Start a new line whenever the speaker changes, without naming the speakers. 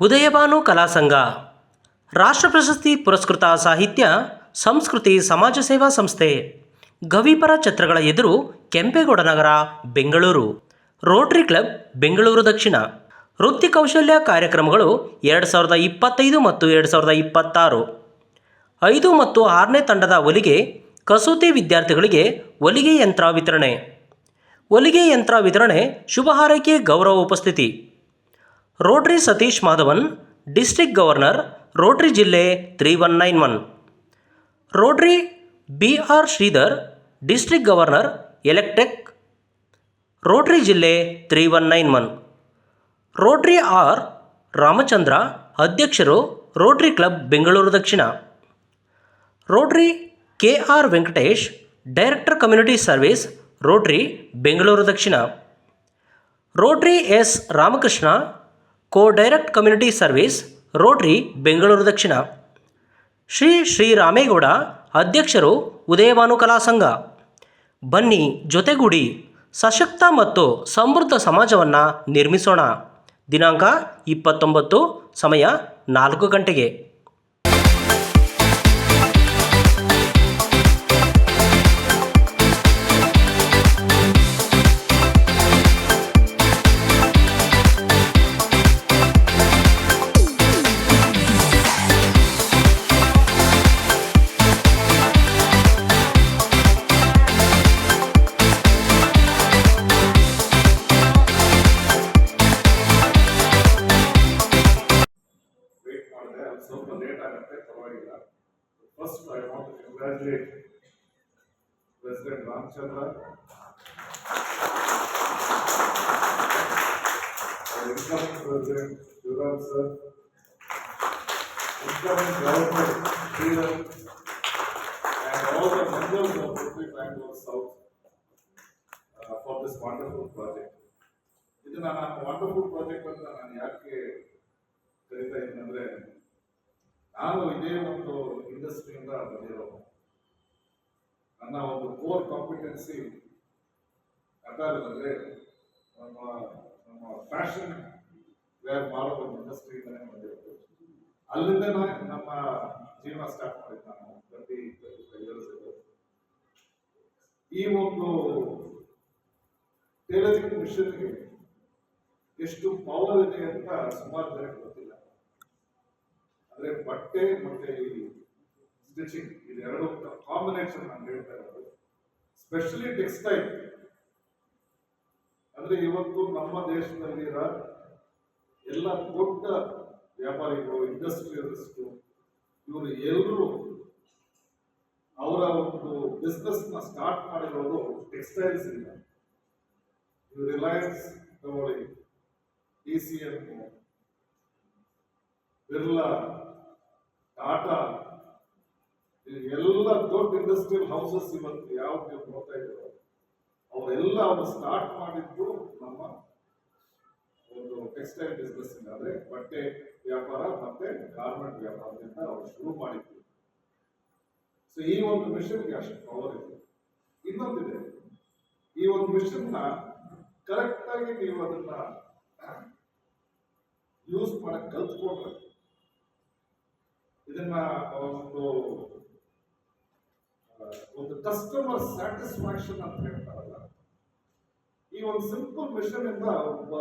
ಉದಯಭಾನು ಕಲಾ ಸಂಘ. ರಾಷ್ಟ್ರ ಪ್ರಶಸ್ತಿ ಪುರಸ್ಕೃತ ಸಾಹಿತ್ಯ, ಸಂಸ್ಕೃತಿ, ಸಮಾಜ ಸೇವಾ ಸಂಸ್ಥೆ. ಗವಿಪರ ಛತ್ರಗಳ ಎದುರು ಕೆಂಪೇಗೌಡ ನಗರ, ಬೆಂಗಳೂರು. ರೋಟರಿ ಕ್ಲಬ್, ಬೆಂಗಳೂರು ದಕ್ಷಿಣ. ವೃತ್ತಿ ಕೌಶಲ್ಯ ಕಾರ್ಯಕ್ರಮಗಳು ಎರಡು ಸಾವಿರದ ಇಪ್ಪತ್ತೈದು ಮತ್ತು ಎರಡು ಸಾವಿರದ ಇಪ್ಪತ್ತಾರು. ಐದು ಮತ್ತು ಆರನೇ ತಂಡದ ಹೊಲಿಗೆ ಕಸೂತಿ ವಿದ್ಯಾರ್ಥಿಗಳಿಗೆ ಹೊಲಿಗೆ ಯಂತ್ರ ವಿತರಣೆ. ಹೊಲಿಗೆ ಯಂತ್ರ ವಿತರಣೆ ಶುಭ ಹಾರೈಕೆ ಗೌರವ ಉಪಸ್ಥಿತಿ. Rotary Satish Madhavan, district governor, Rotary ಜಿಲ್ಲೆ three one nine one. Rotary B R Sridhar, district governor, elect. Rotary ಜಿಲ್ಲೆ three one nine one. Rotary R Ramachandra, ಅಧ್ಯಕ್ಷರು ರೋಟರಿ ಕ್ಲಬ್ ಬೆಂಗಳೂರು ದಕ್ಷಿಣ. Rotary K R Venkatesh, director community service Rotary Bengaluru ದಕ್ಷಿಣ. Rotary S Ramakrishna co director community service Rotary Bengaluru ದಕ್ಷಿಣ ಶ್ರೀ ಶ್ರೀರಾಮೇಗೌಡ ಅಧ್ಯಕ್ಷರು ಉದಯಭಾನು ಕಲಾ ಸಂಘ ಬನ್ನಿ ಜೊತೆಗೂಡಿ ಸಶಕ್ತ ಮತ್ತು ಸಮೃದ್ಧ ಸಮಾಜವನ್ನು ನಿರ್ಮಿಸೋಣ. ದಿನಾಂಕ ಇಪ್ಪತ್ತೊಂಬತ್ತು, ಸಮಯ ನಾಲ್ಕು ಗಂಟೆಗೆ.
ಸ್ವಲ್ಪ ಲೇಟ್ ಆಗುತ್ತೆ ಪರವಾಗಿಲ್ಲ first I want to congratulate president Ramachandra incoming president Shivaram sir incoming governor Shridhar and all the members of Rotary Bangalore South uh, for this wonderful project. ಇದನ್ನ ನಾನು ವಂಡರ್ಫುಲ್ ಪ್ರಾಜೆಕ್ಟ್ ಅಂತ ನಾನು ಯಾಕೆ ಕರೀತಾ ಇದ್ದೀನಿ ಅಂದ್ರೆ ನಾನು ಇದೇ ಒಂದು ಇಂಡಸ್ಟ್ರಿಯಿಂದ ಬಂದಿರೋ ನನ್ನ ಒಂದು ಕೋರ್ ಕಾಂಪಿಟೆನ್ಸಿ ಅಂದ್ರೆ ನಮ್ಮ ನಮ್ಮ ಫ್ಯಾಷನ್ ವೇರ್ ಮಾಡೋ ಒಂದು ಇಂಡಸ್ಟ್ರಿಯಿಂದನೇ ಬಂದಿರೋದು. ಅಲ್ಲಿಂದ ನಮ್ಮ ಜೀವನ ಸ್ಟಾರ್ಟ್ ಮಾಡಿದ್ದು ನಾನು ಇಯರ್ಸ್ ಈ ಒಂದು ಟೇಲರಿಂಗ್ ಮಿಷನ್ಗೆ ಎಷ್ಟು ಪವರ್ ಇದೆ ಅಂತ ಸುಮಾರು ಜನಕ್ಕೆ ಗೊತ್ತಿಲ್ಲ. ಬಟ್ಟೆ ಮತ್ತೆ ಈ ಸ್ಟಿಚಿಂಗ್ ಇದೆರಡು ಕಾಂಬಿನೇಷನ್ ನಾನು ಹೇಳ್ತಾ ಇರೋದು. ಸ್ಪೆಷಲಿ ಟೆಕ್ಸ್ಟೈಲ್ ಅಂದ್ರೆ ಇವತ್ತು ನಮ್ಮ ದೇಶದಲ್ಲಿರೋ ಎಲ್ಲ ದೊಡ್ಡ ವ್ಯಾಪಾರಿಗಳು ಇಂಡಸ್ಟ್ರಿಯಲಿಸ್ಟು ಇವರು ಎಲ್ಲರೂ ಅವರ ಒಂದು ಬಿಸ್ನೆಸ್ನ ಸ್ಟಾರ್ಟ್ ಮಾಡಿರೋದು ಟೆಕ್ಸ್ಟೈಲ್ಸ್ ಇಂದ. ರಿಲಯನ್ಸ್ ತಗೊಳ್ಳಿ D C M Birla Tata ಎಲ್ಲ ದೊಡ್ಡ ಇಂಡಸ್ಟ್ರಿಯಲ್ ಹೌಸಸ್ ಇವತ್ತು ಯಾವ ನೀವು ನೋಡ್ತಾ ಇದ್ದಾರೆ, ಅವರೆಲ್ಲ ಅವರು ಸ್ಟಾರ್ಟ್ ಮಾಡಿದ್ದು ನಮ್ಮ ಒಂದು ಟೆಕ್ಸ್ಟೈಲ್ ಬಿಸ್ನೆಸ್ ಅಂದ್ರೆ ಬಟ್ಟೆ ವ್ಯಾಪಾರ ಮತ್ತೆ ಗಾರ್ಮೆಂಟ್ ವ್ಯಾಪಾರದಿಂದ ಅವರು ಶುರು ಮಾಡಿದ್ರು ಸೊ ಈ ಒಂದು ಮಿಷನ್ಗೆ ಅಷ್ಟು ಪವರ್ ಇದೆ. ಇನ್ನೊಂದಿದೆ, ಈ ಒಂದು ಮಿಷನ್ ಕರೆಕ್ಟಾಗಿ ನೀವು ಅದನ್ನ ಯೂಸ್ ಮಾಡಕ್ ಕಲ್ತ್ಕೊಂಡ್ರೆ ಇದನ್ನ ಒಂದು ಒಂದು ಕಸ್ಟಮರ್ ಸ್ಯಾಟಿಸ್ಫ್ಯಾಕ್ಷನ್ ಅಂತ ಹೇಳ್ತಾರಲ್ಲ. ಈ ಒಂದು ಸಿಂಪಲ್ ಮಿಷನ್ ಇಂದ ಒಬ್ಬ